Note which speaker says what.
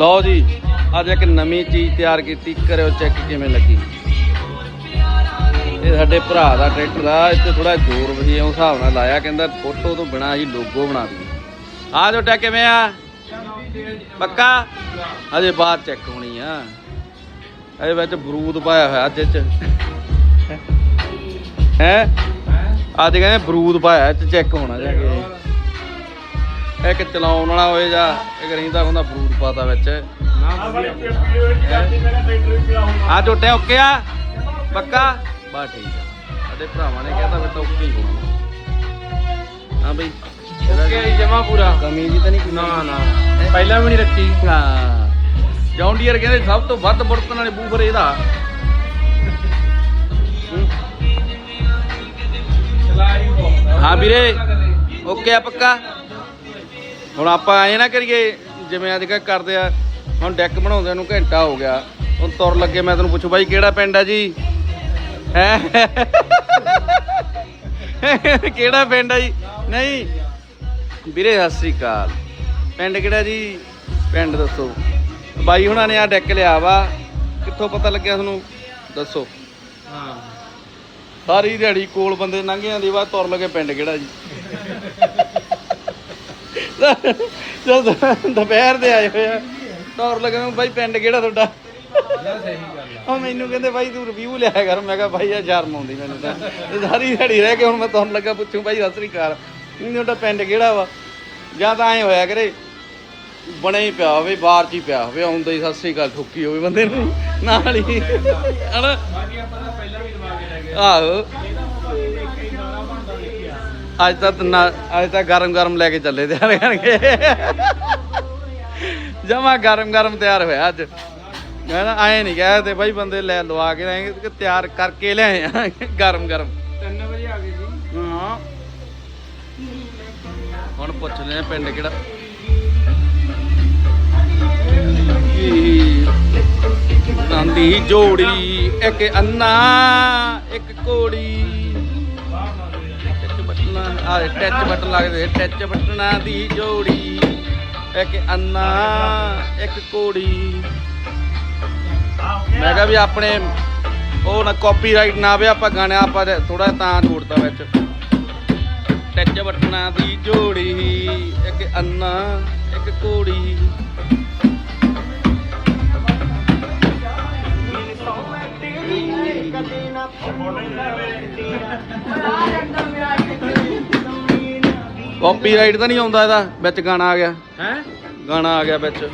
Speaker 1: ਲਓ ਜੀ, ਅੱਜ ਇੱਕ ਨਵੀਂ ਚੀਜ਼ ਤਿਆਰ ਕੀਤੀ, ਕਰਿਓ ਚੈੱਕ ਕਿਵੇਂ ਲੱਗੀ। ਇਹ ਸਾਡੇ ਭਰਾ ਦਾ ਟਰੈਕਟਰ ਆ ਇੱਥੇ ਥੋੜਾ ਜ਼ੋਰ ਵਜੀ ਉਸ ਹਿਸਾਬ ਨਾਲ ਲਾਇਆ, ਕਹਿੰਦਾ ਫੋਟੋ ਤੋਂ ਬਿਨਾ ਹੀ ਲੋਗੋ ਬਣਾ ਦਈਏ। ਆ ਜੋ ਕਿਵੇਂ ਆ? ਪੱਕਾ? ਅਜੇ ਬਾਅਦ ਚੈੱਕ ਹੋਣੀ ਆ। ਇਹਦੇ ਵਿੱਚ ਬਰੂਦ ਪਾਇਆ ਹੋਇਆ ਅੱਜ ਚ ਹੈ? ਅੱਜ ਕਹਿੰਦੇ ਬਰੂਦ ਪਾਇਆ ਚ ਚੈੱਕ ਹੋਣਾ ਜਾ ਕੇ। ਇੱਕ ਚਲਾਉਣ ਵਾਲਾ ਹੋਏ ਜਾਂ ਇੱਕ ਰਹਿੰਦਾ ਹੁੰਦਾ ਬਰੂਦ ਪਾਤਾ ਵਿੱਚ। ਆ ਝੋਟੇ ਓਕੇ ਆ? ਪੱਕਾ? ਬਾ ਠੀਕ ਆ। ਸਾਡੇ ਭਰਾਵਾਂ ਨੇ ਫਿਰ ਤਾਂ ਓਕੇ ਹੀ ਹੋਣਾ। ਹਾਂ ਬਈ।
Speaker 2: ਓਕੇ ਜਮਾ ਪੂਰਾ।
Speaker 1: ਕਮੀ ਜੀ ਤਾਂ ਨਹੀਂ
Speaker 2: ਨਾ ਨਾ। ਪਹਿਲਾਂ ਵੀ ਨਹੀਂ ਰੱਖੀ।
Speaker 1: ਹਾਂ। ਜੌਨ ਡੀਅਰ ਕਹਿੰਦੇ ਸਭ ਤੋਂ ਵੱਧ ਬਰਤਨ ਵਾਲੇ ਬੂਫਰ ਇਹਦਾ। ਹਾਂ ਵੀਰੇ ਓਕੇ ਆ ਪੱਕਾ? ਹੁਣ ਆਪਾਂ ਐ ਨਾ ਕਰੀਏ ਜਿਵੇਂ ਅੱਜ ਕੱਲ੍ਹ ਕਰਦੇ ਆ ਹੁਣ ਡੈਕ ਬਣਾਉਂਦੇ ਨੂੰ ਘੰਟਾ ਹੋ ਗਿਆ ਹੁਣ ਤੁਰ ਲੱਗੇ ਮੈਂ ਤੈਨੂੰ ਪੁੱਛੂ ਬਾਈ ਕਿਹੜਾ ਪਿੰਡ ਆ ਜੀ? ਹੈ? ਕਿਹੜਾ ਪਿੰਡ ਆ ਜੀ? ਨਹੀਂ। ਵੀਰੇ ਸਤਿ ਸ੍ਰੀ ਅਕਾਲ। ਪਿੰਡ ਕਿਹੜਾ ਜੀ? ਪਿੰਡ ਦੱਸੋ। ਬਾਈ ਹੁਣਾਂ ਨੇ ਆ ਡੈਕ ਲਿਆ ਵਾ। ਕਿੱਥੋਂ ਪਤਾ ਲੱਗਿਆ ਤੁਹਾਨੂੰ? ਦੱਸੋ।
Speaker 2: ਹਾਂ।
Speaker 1: ਸਾਰੀ ਦਿਹਾੜੀ ਕੋਲ ਬੰਦੇ ਲੰਘੇ ਜਾਂਦੀ ਵਾ ਤੁਰ ਲਗੇ ਪਿੰਡ ਕਿਹੜਾ ਜੀ? ਜਦ ਦੁਪਹਿਰ ਦੇ ਆਏ ਹੋਏ ਆ ਤੁਰ ਲਗੇ ਬਾਈ ਪਿੰਡ ਕਿਹੜਾ ਤੁਹਾਡਾ? ਉਹ ਮੈਨੂੰ ਕਹਿੰਦੇ ਬਾਈ ਤੂੰ ਰਿਵਿਊ ਲਿਆ ਕਰ। ਮੈਂ ਕਿਹਾ ਬਾਈ ਆ ਸ਼ਰਮ ਆਉਂਦੀ ਮੈਨੂੰ ਤਾਂ। ਸਾਰੀ ਦਿਹਾੜੀ ਰਹਿ ਕੇ ਹੁਣ ਮੈਂ ਤੁਹਾਨੂੰ ਲੱਗਾ ਪੁੱਛੂ ਬਾਈ ਸਤਿ ਸ੍ਰੀ ਅਕਾਲ। ਤੁਹਾਡਾ ਪਿੰਡ ਕਿਹੜਾ ਵਾ? ਜਾਂ ਤਾਂ ਐ ਹੋਇਆ ਕਰੇ ਬਣੇ ਹੀ ਪਿਆ ਹੋਵੇ ਬਾਹਰ ਚ ਹੀ ਪਿਆ ਹੋਵੇ ਆਉਂਦਾ ਹੀ ਸਤਿ ਸ੍ਰੀ ਅਕਾਲ ਠੋਕੀ ਹੋਵੇ ਬੰਦੇ ਨੂੰ। ਨਾਲ ਹੀ। ਹਨਾ
Speaker 2: ਬਾਕੀ ਆਪਾਂ ਤਾਂ ਪਹਿਲਾਂ ਵੀ ਦਵਾ ਕੇ ਲੈ ਗਏ।
Speaker 1: ਆਹੋ। ਅੱਜ ਤਾਂ ਨਾ ਅੱਜ ਤਾਂ ਗਰਮ ਗਰਮ ਲੈ ਕੇ ਚੱਲੇ ਤਿਆਰ ਕਰਕੇ। ਜਮਾ ਗਰਮ ਗਰਮ ਤਿਆਰ ਹੋਇਆ ਅੱਜ। ਮੈਂ ਨਾ ਆਏ ਨਹੀਂ ਕਹਿ ਤੇ ਬਾਈ ਬੰਦੇ ਲੈ ਲਵਾ ਕੇ ਆਏ ਕਿ ਤਿਆਰ ਕਰਕੇ ਲਿਆਏ ਆ। ਗਰਮ ਗਰਮ
Speaker 2: 3 ਵਜੇ ਆ ਗਏ ਜੀ।
Speaker 1: ਹਾਂ। ਹੁਣ ਪੁੱਛਦੇ ਆ ਪਿੰਡ ਕਿਹੜਾ? ਨੰਦੀ ਜੋੜੀ ਇੱਕ ਅੰਨਾ ਇੱਕ ਕੋੜੀ ਆ ਟੱਚ ਬਟਨ ਲੱਗਦੇ ਟੱਚ ਬਟਨਾਂ ਦੀ ਜੋੜੀ। ਇੱਕ ਅੰਨਾ, ਇੱਕ ਕੋੜੀ ਮੈਂ ਕਿਹਾ ਵੀ ਆਪਣੇ, ਉਹ ਨਾ ਕਾਪੀਰਾਈਟ ਨਾ ਆਵੇ ਆਪਾਂ ਗਾਣਾ, ਆਪਾਂ ਥੋੜਾ ਤਾਂ ਜੋੜਦਾ ਵਿੱਚ। ਟੱਚ ਬਟਨਾਂ ਦੀ ਜੋੜੀ, ਇੱਕ ਅੰਨਾ, ਇੱਕ ਕੋੜੀ ਕਾਪੀਰਾਈਟ ਤਾਂ ਨਹੀਂ ਆਉਂਦਾ ਇਹਦਾ ਵਿੱਚ ਗਾਣਾ ਆ ਗਿਆ।
Speaker 2: ਹੈ?
Speaker 1: ਗਾਣਾ ਆ ਗਿਆ ਵਿੱਚ।